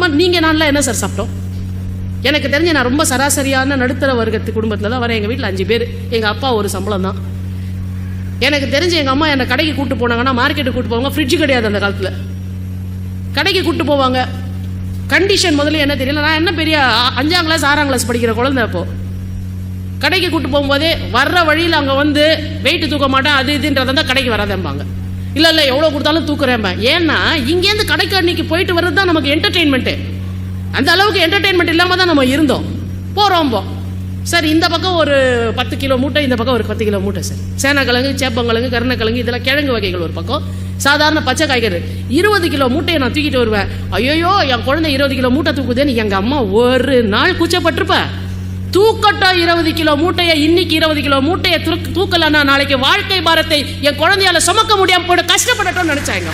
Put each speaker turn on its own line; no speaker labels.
அம்மா நீங்கள் நான்லாம் என்ன சார் சாப்பிட்டோம்? எனக்கு தெரிஞ்சு நான் ரொம்ப சராசரியான நடுத்தர வர்க்கத்து குடும்பத்தில் தான் வரேன். எங்கள் வீட்டில் அஞ்சு பேர். எங்கள் அப்பா ஒரு சம்பளம் தான். எனக்கு தெரிஞ்சு எங்கள் அம்மா என்னை கடைக்கு கூப்பிட்டு போனாங்கன்னா மார்க்கெட்டுக்கு கூப்பிட்டு போவாங்க. ஃப்ரிட்ஜ் கிடையாது அந்த காலத்தில். கடைக்கு கூட்டு போவாங்க. கண்டிஷன் முதல்ல என்ன தெரியல. நான் என்ன பெரிய அ- அஞ்சாம் கிளாஸ் ஆறாம் கிளாஸ் படிக்கிற குழந்தை அப்போ. கடைக்கு கூப்பிட்டு போகும்போதே வர்ற வழியில் அங்கே வந்து வெயிட் தூக்க மாட்டேன் அது இதுன்றதான் கடைக்கு வராதம்பாங்க. இல்லை இல்லை எவ்வளோ கொடுத்தாலும் தூக்குறேன் ஏன்னா இங்கேருந்து கடைக்கு அன்னைக்கு போயிட்டு வர்றது தான் நமக்கு என்டர்டெயின்மெண்ட்டு அந்த அளவுக்கு என்டர்டெயின்மெண்ட் இல்லாமல் தான் நம்ம இருந்தோம். போகிறோம் போ. சார் இந்த பக்கம் ஒரு பத்து கிலோ மூட்டை இந்த பக்கம் ஒரு பத்து கிலோ மூட்டை சார். சேனக்கிழங்கு சேப்பங்கிழங்கு கருணக்கிழங்கு இதெல்லாம் கிழங்கு வகைகள் ஒரு பக்கம். சாதாரண பச்சை காய்கறி. இருபது கிலோ மூட்டையை நான் தூக்கிட்டு வருவேன். ஐயோ என் குழந்தை இருபது கிலோ மூட்டை தூக்குதேன்னு எங்கள் அம்மா ஒரு நாள் கூச்சப்பட்டிருப்பேன் தூக்கட்டும் இருபது கிலோ மூட்டையை இன்னைக்கு இருபது கிலோ மூட்டையை தூக்கலன்னா நாளைக்கு வாழ்க்கை பாரத்தை என் குழந்தையால சுமக்க முடியாம போட்டு கஷ்டப்படட்டும்னு நினைச்சாங்க.